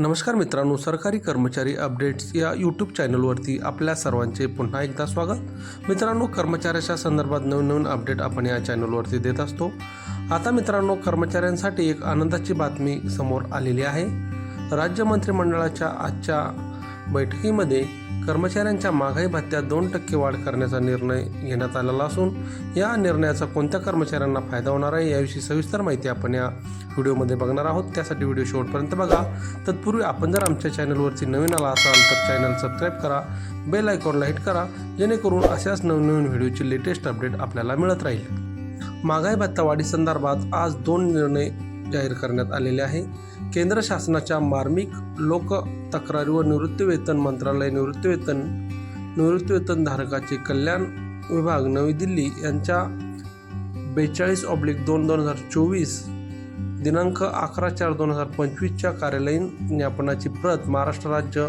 नमस्कार मित्रांनो सरकारी कर्मचारी अपडेट्स या यूट्यूब चॅनलवरती आपल्या सर्वांचे पुन्हा एकदा स्वागत. मित्रांनो कर्मचाऱ्याच्या संदर्भात नवीन नवीन अपडेट आपण या चॅनलवरती देत असतो. आता मित्रांनो कर्मचाऱ्यांसाठी एक आनंदाची बातमी समोर आलेली आहे. राज्य मंत्रिमंडळाच्या आजच्या बैठकीमध्ये कर्मचाऱ्यांच्या महागाई भत्त्यात दोन टक्के वाढ करण्याचा निर्णय घेण्यात आलेला असून या निर्णयाचा कोणत्या कर्मचाऱ्यांना फायदा होणार आहे याविषयी सविस्तर माहिती आपण या व्हिडिओमध्ये बघणार आहोत. त्यासाठी व्हिडिओ शेवटपर्यंत बघा. तत्पूर्वी आपण जर आमच्या चॅनलवरती नवीन आला असाल तर चॅनल सबस्क्राईब करा बेल आयकॉनला हिट करा जेणेकरून अशाच नवनवीन व्हिडिओची लेटेस्ट अपडेट आपल्याला मिळत राहील. महागाई भत्ता वाढीसंदर्भात आज दोन निर्णय जाहीर करण्यात आलेले आहे केंद्र शासनाच्या मार्मिक लोक तक्रारी व निवृत्तीवेतन मंत्रालय निवृत्तीवेतन निवृत्तीवेतन धारकाचे कल्याण विभाग नवी दिल्ली यांच्या बेचाळीस ऑब्लिक दोन दोन हजार चोवीस दिनांक अकरा चार दोन हजार पंचवीसच्या कार्यालयीन ज्ञापनाची प्रत महाराष्ट्र राज्य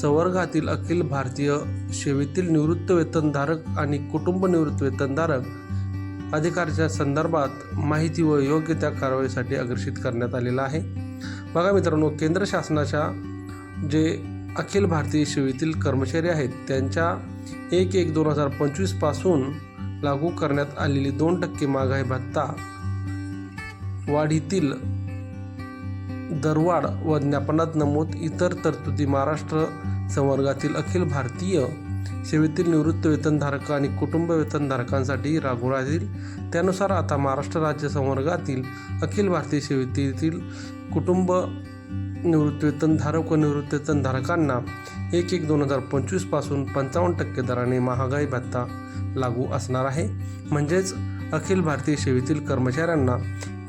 संवर्गातील अखिल भारतीय सेवेतील निवृत्तवेतनधारक आणि कुटुंब निवृत्तवेतनधारक अधिकाऱ्याच्या संदर्भात माहिती व योग्य त्या कारवाईसाठी अग्रेषित करण्यात आलेला आहे. बघा मित्रांनो केंद्र शासनाच्या जे अखिल भारतीय सेवेतील कर्मचारी आहेत त्यांच्या एक एक दोन हजार पंचवीसपासून लागू करण्यात आलेली दोन टक्के महागाई भत्ता वाढीतील दरवाढ व ज्ञापनात नमूद इतर तरतुदी महाराष्ट्र संवर्गातील अखिल भारतीय सेवेतील निवृत्त वेतनधारक आणि कुटुंब वेतनधारकांसाठी लागू राहतील त्यानुसार आता महाराष्ट्र राज्य संवर्गातील अखिल भारतीय सेवेतील कुटुंब निवृत्तीवेतनधारक व निवृत्तीवेतनधारकांना एक एक दोन हजार पंचवीसपासून पंचावन्न टक्के दराने महागाई भत्ता लागू असणार आहे. म्हणजेच अखिल भारतीय सेवेतील कर्मचाऱ्यांना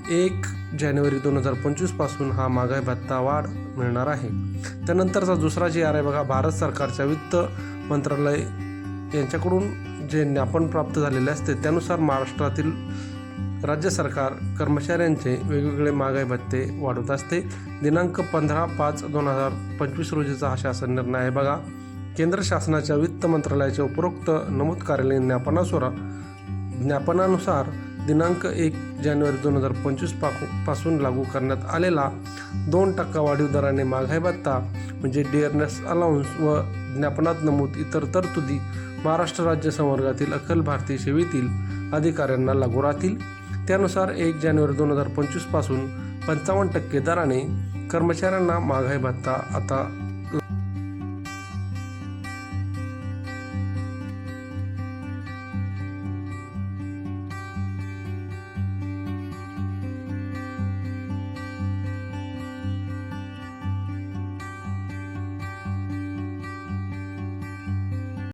एक जानेवारी दोन हजार पंचवीसपासून हा महागाई भत्ता वाढ मिळणार आहे. त्यानंतरचा दुसरा जे आर आहे बघा भारत सरकारच्या वित्त मंत्रालय यांच्याकडून जे ज्ञापन प्राप्त झालेले असते त्यानुसार महाराष्ट्रातील राज्य सरकार कर्मचाऱ्यांचे वेगवेगळे महागाई भत्ते वाढवत असते. दिनांक पंधरा पाच दोन हजार पंचवीस रोजीचा हा शासन निर्णय आहे बघा. केंद्र शासनाच्या वित्त मंत्रालयाच्या उपरोक्त नमूद कार्यालयीन ज्ञापनासुरा ज्ञापनानुसार दिनांक एक जानेवारी दोन हजार पंचवीस पाकू पासून लागू करण्यात आलेला दोन टक्का वाढीव दराने महागाई भत्ता म्हणजे डिअरनेस अलाउन्स व ज्ञापनात नमूद इतर तरतुदी महाराष्ट्र राज्य संवर्गातील अखिल भारतीय सेवेतील अधिकाऱ्यांना लागू राहतील. त्यानुसार एक जानेवारी दोन हजार पंचवीसपासून पंचावन्न टक्के दराने कर्मचाऱ्यांना महागाई भत्ता आता